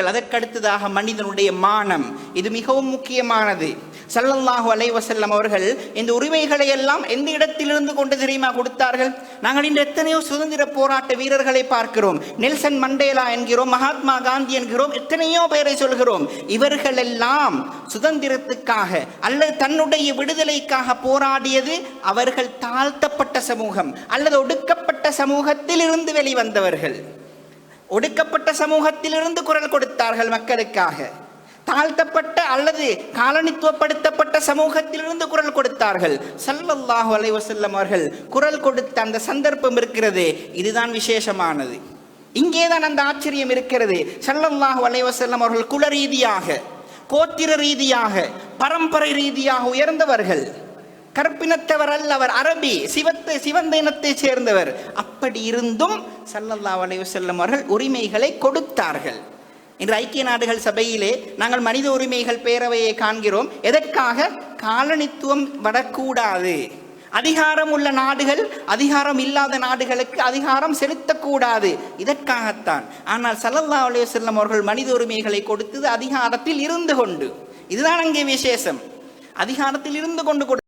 அதற்கடுத்ததாக மனிதனுடைய மானம். இது மிகவும் முக்கியமானது. சல்லல்லாஹு அலைவசல்லம் அவர்கள் இந்த உரிமைகளை எல்லாம் எந்த இடத்திலிருந்து கொண்டு தெரியுமா கொடுத்தார்கள்? நாங்கள் இன்று எத்தனையோ சுதந்திர போராட்ட வீரர்களை பார்க்கிறோம். நெல்சன் மண்டேலா என்கிறோம் மகாத்மா காந்தி என்கிறோம் எத்தனையோ பெயரை சொல்கிறோம். இவர்களெல்லாம் சுதந்திரத்துக்காக அல்லது தன்னுடைய விடுதலைக்காக போராடியது அவர்கள் தாழ்த்தப்பட்ட சமூகம் அல்லது ஒடுக்கப்பட்ட சமூகத்தில் இருந்து வெளிவந்தவர்கள். ஒடுக்கப்பட்ட சமூகத்திலிருந்து குரல் கொடுத்தார்கள் மக்களுக்காக. தாழ்த்தப்பட்ட அல்லது காலனித்துவப்படுத்தப்பட்ட சமூகத்திலிருந்து குரல் கொடுத்தார்கள். சல்லல்லாஹு அலைஹி வஸல்லம் அவர்கள் குரல் கொடுத்த அந்த சந்தர்ப்பம் இருக்கிறது. இதுதான் விசேஷமானது. இங்கேதான் அந்த ஆச்சரியம் இருக்கிறது. சல்லல்லாஹு அலைஹி வஸல்லம் அவர்கள் குல ரீதியாக கோத்திர ரீதியாக பரம்பரை ரீதியாக உயர்ந்தவர்கள். கற்பினத்தவர் அல்ல அவர் அரபி சிவத்தை சிவந்த இனத்தைச் சேர்ந்தவர். அப்படி இருந்தும் சல்லல்லா அலைஹி செல்லும் அவர்கள் உரிமைகளை கொடுத்தார்கள். இன்று ஐக்கிய நாடுகள் சபையிலே நாங்கள் மனித உரிமைகள் பேரவையை காண்கிறோம். எதற்காக? காலனித்துவம் வரக்கூடாது. அதிகாரம் உள்ள நாடுகள் அதிகாரம் இல்லாத நாடுகளுக்கு அதிகாரம் செலுத்தக்கூடாது. இதற்காகத்தான். ஆனால் சல்லல்லா அலைஹி வஸல்லம் அவர்கள் மனித உரிமைகளை கொடுத்தது அதிகாரத்தில் இருந்து கொண்டு. இதுதான் அங்கே விசேஷம். அதிகாரத்தில் இருந்து கொண்டு கொடு